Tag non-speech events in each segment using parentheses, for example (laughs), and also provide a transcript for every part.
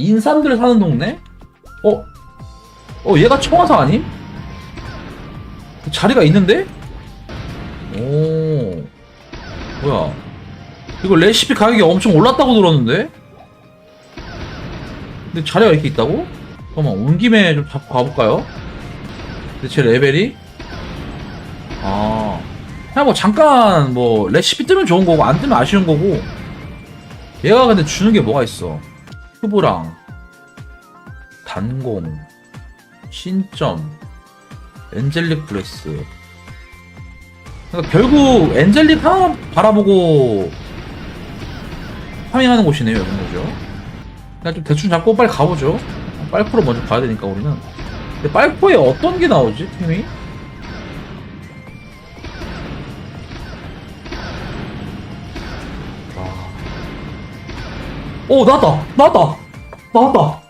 인삼들 사는 동네? 어? 어 얘가 청와사 아님? 자리가 있는데? 오 뭐야 이거 레시피 가격이 엄청 올랐다고 들었는데? 근데 자리가 이렇게 있다고? 잠깐만 온 김에 좀 잡고 가볼까요? 제 레벨이? 아 그냥 뭐 잠깐 뭐 레시피 뜨면 좋은 거고 안 뜨면 아쉬운 거고 얘가 근데 주는 게 뭐가 있어 큐브랑 단공 신점 엔젤릭 브레스. 그러니까 결국 엔젤릭 하나 바라보고 파밍하는 곳이네요 이런 거죠. 그냥 좀 대충 잡고 빨리 가보죠. 빨프로 먼저 가야 되니까 우리는. 근데 빨프에 어떤 게 나오지 팀이? 오 나왔다. 나왔다. 나왔다.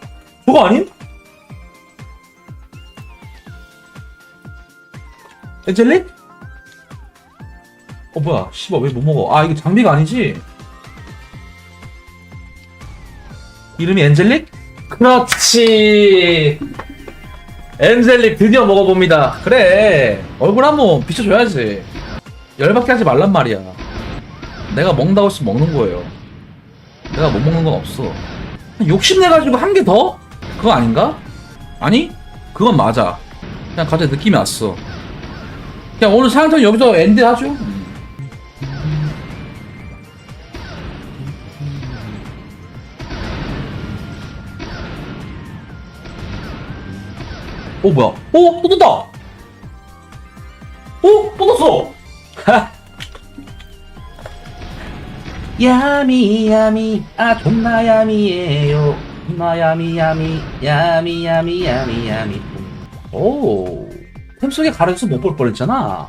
저거 아님? 엔젤릭? 어 뭐야. 씨발 왜 못 먹어? 아 이게 장비가 아니지? 이름이 엔젤릭? 그렇지. 엔젤릭 드디어 먹어봅니다. 그래. 얼굴 한번 비춰줘야지. 열받게 하지 말란 말이야. 내가 먹는다고 했으면 먹는 거예요 내가 못 먹는 건 없어. 욕심내가지고 한 개 더? 그거 아닌가? 아니? 그건 맞아. 그냥 갑자기 느낌이 왔어. 그냥 오늘 사연턴 여기서 엔드 하죠? 오 뭐야? 오! 또 떴다! 오! 또 떴어! (laughs) 야미 야미 아 존나 야미에요. 존나 야미 야미 야미 야미 야미 야미. 오템 속에 가려져서 못 볼 뻔했잖아.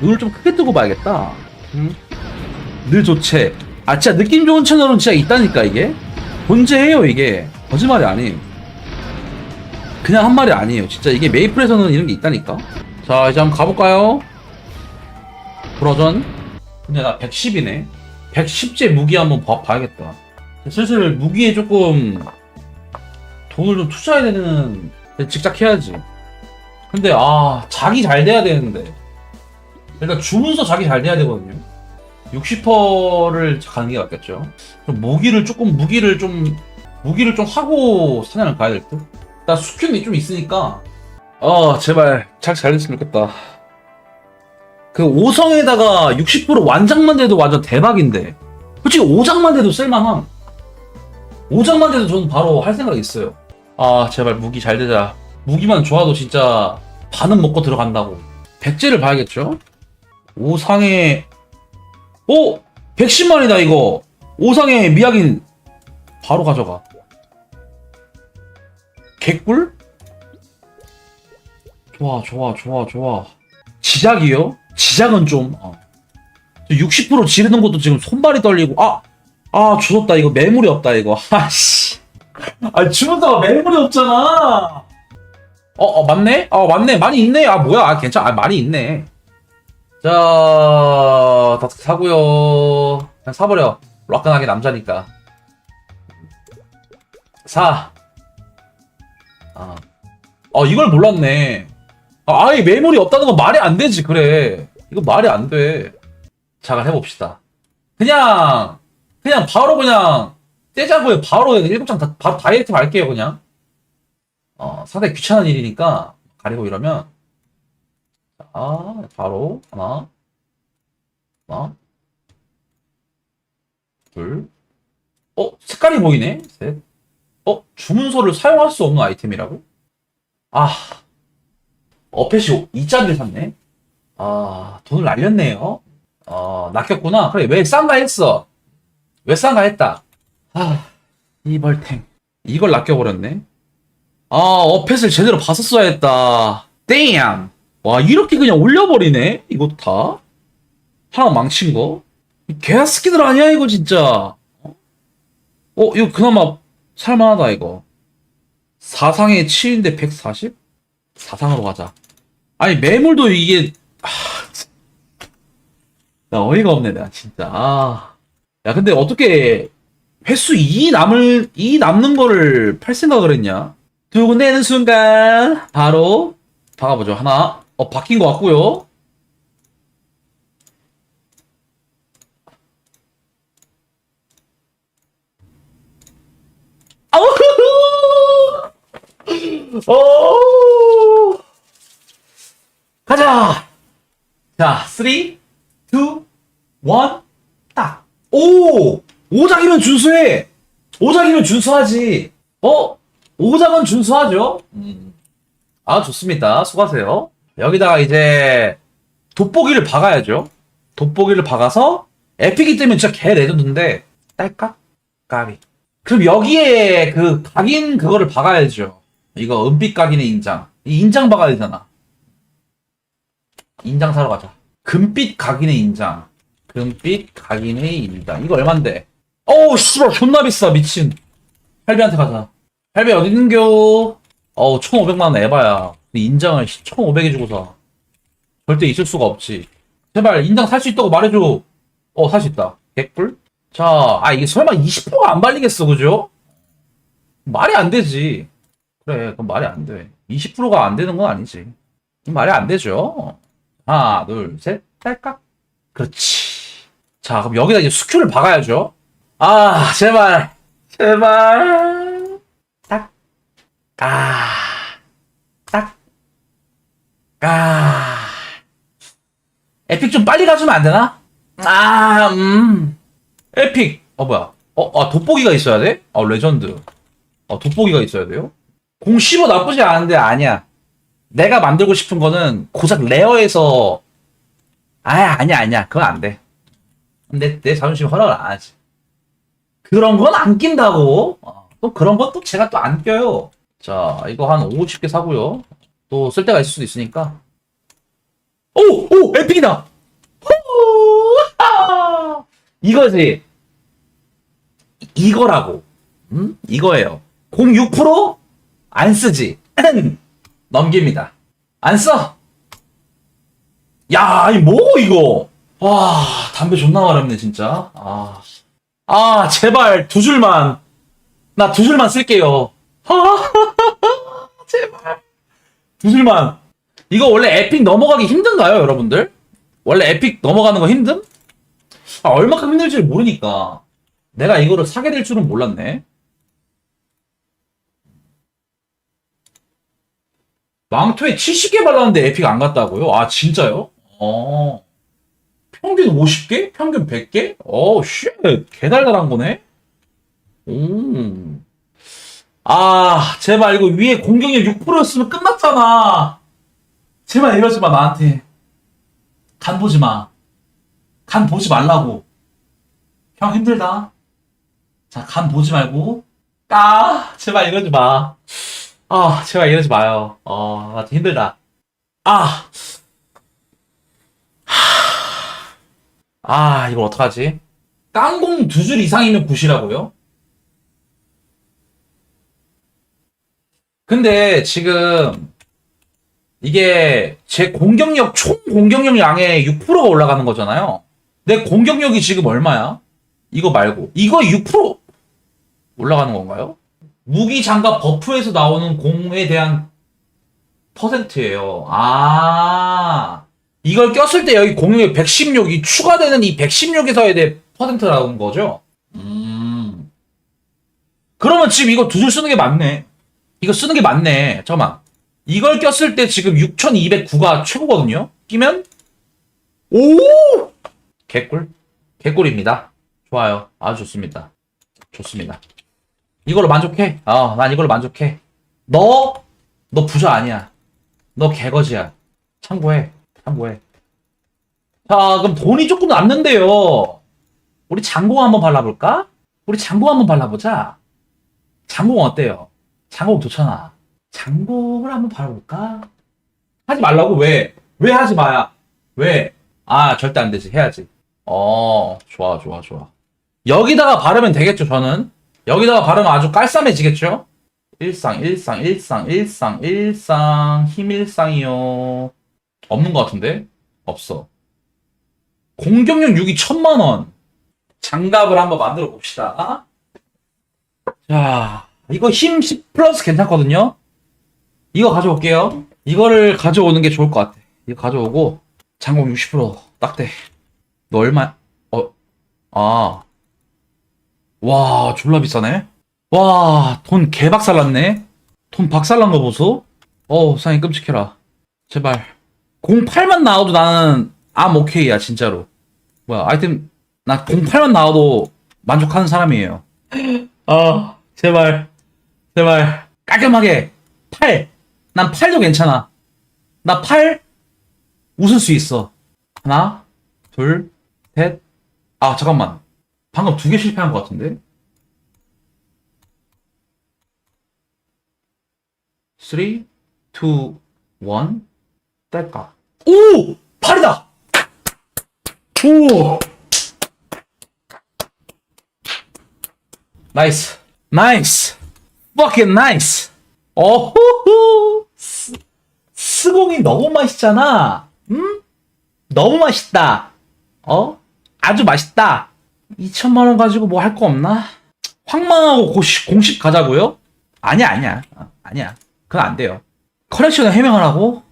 눈을 좀 크게 뜨고 봐야겠다. 응? 늘 좋체 아 진짜 느낌 좋은 채널은 진짜 있다니까 이게. 존재해요 이게. 거짓말이 아님 그냥 한 말이 아니에요. 진짜 이게 메이플에서는 이런 게 있다니까. 자 이제 한번 가볼까요? 브러전? 근데 나 110이네 110제 무기 한번 봐, 봐야겠다. 슬슬 무기에 조금 돈을 좀 투자해야 되는 직작해야지. 근데 아 자기 잘 돼야 되는데 일단 주문서 자기 잘 돼야 되거든요. 60%를 가는 게 맞겠죠. 그럼 무기를 조금 무기를 좀 무기를 좀 하고 사냥을 가야 될 듯. 나 수큐이 좀 있으니까 아 제발 잘 잘 됐으면 좋겠다. 그 5성에다가 60% 완장만 돼도 완전 대박인데. 솔직히 5장만 돼도 쓸만함. 5장만 돼도 저는 바로 할 생각이 있어요. 아 제발 무기 잘 되자. 무기만 좋아도 진짜 반은 먹고 들어간다고. 백제를 봐야겠죠? 5상에 오! 110만이다 이거. 5상에 미약인 바로 가져가. 개꿀? 좋아 좋아 좋아 좋아. 지작이요? 지작은 좀 어. 60% 지르는 것도 지금 손발이 떨리고 아! 아 조졌다 이거 매물이 없다 이거. (laughs) 아씨. 아 주문서가 매물이 없잖아. 어, 어 맞네? 어 맞네. 많이 있네. 아 뭐야. 아 괜찮아 아, 많이 있네. 자다 사고요. 그냥 사버려. 락간하게 남자니까. 사. 아. 어 이걸 몰랐네. 아, 아예 매물이 없다는 건 말이 안 되지, 그래. 이거 말이 안 돼. 자, 해봅시다. 그냥, 그냥 바로 그냥, 떼자고요. 바로 일곱 장 다, 바로 다이렉트 갈게요, 그냥. 어, 상당히 귀찮은 일이니까, 가리고 이러면. 자, 바로, 하나, 하나, 둘, 어, 색깔이 보이네? 셋. 어, 주문서를 사용할 수 없는 아이템이라고? 아, 어펫이 2짜리를 샀네? 아, 돈을 날렸네요. 어, 낚였구나. 그래, 왜 싼가 했어? 왜 싼가 했다. 아, 이벌탱. 이걸 낚여버렸네. 아, 어펫을 제대로 봤었어야 했다. 땡! 와, 이렇게 그냥 올려버리네? 이거 다? 하나 망친 거? 개스키들 아니야, 이거 진짜. 어, 이거 그나마 살만하다, 이거. 사상에 치인데 140? 사상으로 가자. 아니 매물도 이게. 나 어이가 없네 나 진짜. 아. 야 근데 어떻게 횟수 2 남을 2 남는 거를 팔 생각을 했냐? 두고 내는 순간 바로 박아보죠. 하나. 어 바뀐 것 같고요. 오! 가자. 자, 3, 2, 1, 딱. 오! 오작이면 준수해! 오작이면 준수하지. 어? 오작은 준수하죠? 음. 아, 좋습니다. 수고하세요. 여기다가 이제, 돋보기를 박아야죠. 돋보기를 박아서, 에픽이 뜨면 진짜 개 레전드인데, 딸까? 까비. 그럼 여기에 그 각인 그거를 박아야죠. 이거 은빛 각인의 인장. 이 인장 박아야 되잖아. 인장 사러 가자. 금빛 각인의 인장. 금빛 각인의 인장. 이거 얼만데? 어우, 씨발, 존나 비싸, 미친. 할배한테 가자. 할배 어디 있는겨? 어우, 1,500만원 에바야. 인장을 1,500에 주고 사. 절대 있을 수가 없지. 제발, 인장 살 수 있다고 말해줘. 어, 살 수 있다. 개꿀? 자, 아, 이게 설마 20%가 안 발리겠어, 그죠? 말이 안 되지. 그래, 그건 말이 안 돼. 20%가 안 되는 건 아니지. 말이 안 되죠. 하나, 둘, 셋, 딸깍. 그렇지. 자, 그럼 여기다 이제 스큐를 박아야죠. 아, 제발. 제발. 딱. 아. 딱. 아. 에픽 좀 빨리 가주면 안 되나? 아, 음. 에픽. 어, 뭐야. 어, 아, 돋보기가 있어야 돼? 어, 레전드. 어, 돋보기가 있어야 돼요? 공15 나쁘지 않은데, 아니야. 내가 만들고 싶은 거는 고작 레어에서 아 아니야 아니야 그건 안 돼. 내, 내 자존심 허락을 안 하지. 그런 건 안 낀다고. 어, 또 그런 건 또 제가 또 안 껴요. 자 이거 한 50개 사고요. 또쓸 데가 있을 수도 있으니까. 오! 오! 에픽이다! 이거지. 이- 이거라고. 음? 이거예요. 06%안 쓰지. (clears throat) 넘깁니다. 안 써! 야, 이 뭐, 이거! 와, 담배 존나 마렵네, 진짜. 아, 아, 제발, 두 줄만. 나 두 줄만 쓸게요. (laughs) 제발. 두 줄만. 이거 원래 에픽 넘어가기 힘든가요, 여러분들? 원래 에픽 넘어가는 거 힘듦? 아, 얼마큼 힘들지 모르니까. 내가 이거를 사게 될 줄은 몰랐네. 망토에 70개 발랐는데 에픽 안 갔다고요? 아, 진짜요? 어. 평균 50개? 평균 100개? 어, 쉣. 개달달한 거네? 오. 아, 제발 이거 위에 공격력 6%였으면 끝났잖아. 제발 이러지 마, 나한테. 간 보지 마. 간 보지 말라고. 형 힘들다. 자, 간 보지 말고. 아, 제발 이러지 마. 아, 제발 이러지 마요. 어, 나 힘들다. 아! 하... 아, 이걸 어떡하지? 깡공 두 줄 이상이면 굿이라고요? 근데 지금 이게 제 공격력, 총 공격력 양의 6%가 올라가는 거잖아요. 내 공격력이 지금 얼마야? 이거 말고. 이거 6% 올라가는 건가요? 무기 장갑 버프에서 나오는 공에 대한 퍼센트예요. 아, 이걸 꼈을 때 여기 공격력 116이 추가되는 이 116에서의 대 퍼센트라는 거죠? 음. 그러면 지금 이거 두 줄 쓰는 게 맞네. 이거 쓰는 게 맞네. 잠깐만. 이걸 꼈을 때 지금 6209가 최고거든요? 끼면? 오! 개꿀? 개꿀입니다. 좋아요. 아주 좋습니다. 좋습니다. 이걸로 만족해. 어, 난 이걸로 만족해. 너, 너 부자 아니야. 너 개거지야. 참고해. 참고해. 자, 그럼 돈이 조금 남는데요. 우리 장공 한번 발라볼까? 우리 장공 한번 발라보자. 장공 어때요? 장공 좋잖아. 장공을 한번 발라볼까? 하지 말라고? 왜? 왜 하지 마야? 왜? 아, 절대 안 되지. 해야지. 어, 좋아, 좋아, 좋아. 여기다가 바르면 되겠죠, 저는? 여기다가 바르면 아주 깔쌈해지겠죠? 일상, 일상, 일상, 일상, 일상, 힘일상이요. 없는 것 같은데? 없어. 공격력 6이 천만원. 장갑을 한번 만들어 봅시다. 자, 이거 힘 10 플러스 괜찮거든요? 이거 가져올게요. 이거를 가져오는 게 좋을 것 같아. 이거 가져오고, 장공 60% 딱대. 너 얼마, 어, 아. 와, 졸라 비싸네? 와, 돈 개박살 났네? 돈 박살 난 거 보소? 어우, 상이 끔찍해라. 제발. 08만 나와도 나는 암 오케이야, 진짜로. 뭐야, 아이템, 나 08만 나와도 만족하는 사람이에요. 아, 제발. 제발. 깔끔하게. 8. 난 8도 괜찮아. 나 8. 웃을 수 있어. 하나, 둘, 셋. 아, 잠깐만. 방금 두 개 실패한 것 같은데? 3, 2, 1. 딸까? 오! 8이다! 오! 나이스. 나이스. fucking 나이스. 어호호. 스, 스공이 너무 맛있잖아. 음? 너무 맛있다. 어? 아주 맛있다. 2천만 원 가지고 뭐 할 거 없나? 황망하고 고시, 공식 가자고요? 아니야, 아니야. 어, 아니야. 그건 안 돼요. 커렉션을 해명하라고?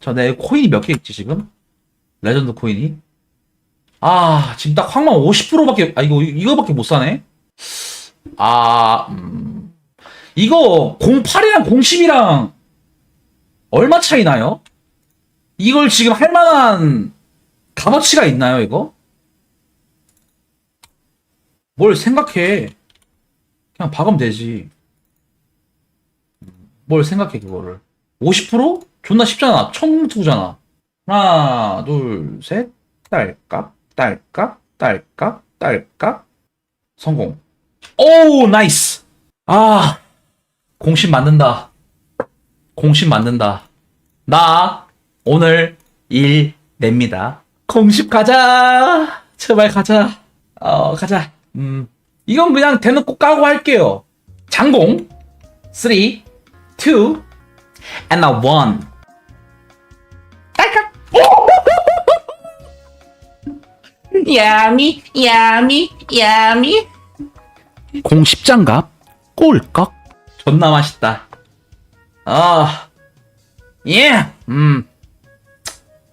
저 내 코인이 몇 개 있지, 지금? 레전드 코인이? 아, 지금 딱 황망 50%밖에, 아, 이거, 이거밖에 못 사네? 아, 음. 이거 08이랑 010이랑 얼마 차이 나요? 이걸 지금 할 만한 값어치가 있나요, 이거? 뭘 생각해. 그냥 박으면 되지. 뭘 생각해, 그거를. 50%? 존나 쉽잖아. 청투잖아. 하나, 둘, 셋. 딸깍, 딸깍, 딸깍, 딸깍. 성공. 오, 나이스. 아, 공신 맞는다. 공신 맞는다. 나 오늘 일 냅니다. 공식 가자. 제발 가자. 어, 가자. 음, 이건 그냥 대놓고 까고 할게요. 장공. 3, 2, and a 1. 딸깍. (laughs) 야미, 야미, 야미. 공 10장갑 꼴꺽 존나 맛있다 아 예! 음.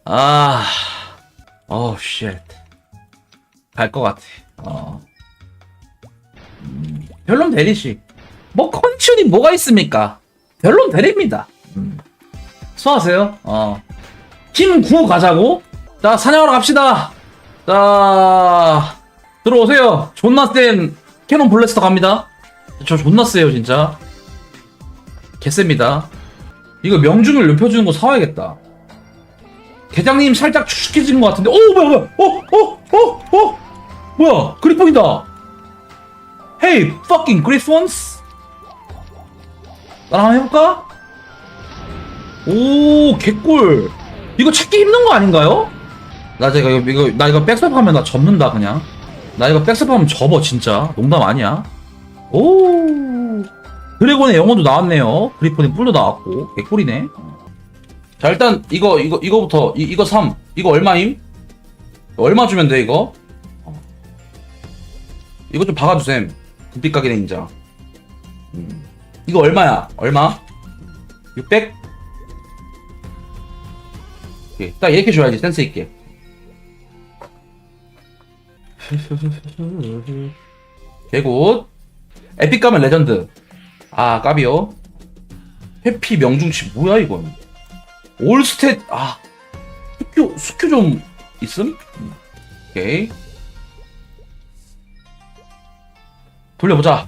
아. 어우, 쉣. 갈 것 같아. 어. 음, 별론 대리시. 뭐, 컨디션이 뭐가 있습니까? 별론 대립니다. 음. 수고하세요. 어. 팀9 가자고? 자, 사냥하러 갑시다. 자, 들어오세요. 존나 센 캐논 블래스터 갑니다. 저 존나 세요, 진짜. 개셉니다. 이거 명중을 높여주는 거 사와야겠다. 대장님 살짝 축축해진 것 같은데, 오, 뭐야, 뭐야, 어, 어, 어, 어, 뭐야, 그리폰이다. Hey, fucking griffons. 나랑 한번 해볼까? 오, 개꿀. 이거 찾기 힘든 거 아닌가요? 나 이거, 이거, 나 이거 백섭하면 나 접는다, 그냥. 나 이거 백섭하면 접어, 진짜. 농담 아니야. 오. 드래곤의 영어도 나왔네요. 그리폰의 뿔도 나왔고. 개꿀이네. 자, 일단, 이거, 이거, 이거부터. 이, 이거 3. 이거 얼마임? 얼마 주면 돼, 이거? 어. 이거 좀 박아주셈. 금빛 가게 닌자. 음. 이거 얼마야? 얼마? 600? 오케이. 딱 이렇게 줘야지, 센스 있게. 개굿. (laughs) 에픽 가면 레전드. 아, 까비요. 해피 명중치 뭐야 이건? 올스탯 아 스큐 스큐 좀 있음? 음, 오케이. 돌려보자.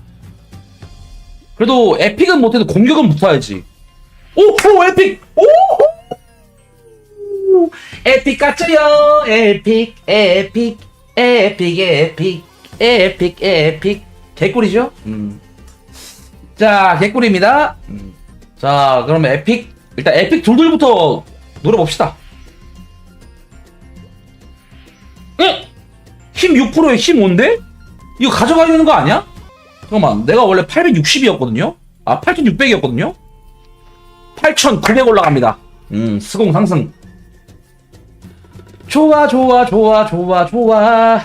그래도 에픽은 못해도 공격은 붙어야지. 오, 오 에픽. 오. 에픽 같죠요. 에픽, 에픽, 에픽, 에픽, 에픽, 에픽. 개꿀이죠? 음. 자, 개꿀입니다. 음. 자, 그러면 에픽 일단 에픽 둘둘부터 노려봅시다. 응? 힘 6%에 힘 5인데? 이거 가져가야 되는 거 아니야? 잠깐만, 내가 원래 860이었거든요? 아, 8600이었거든요? 8900 올라갑니다. 음, 스공 상승. 좋아, 좋아, 좋아, 좋아, 좋아.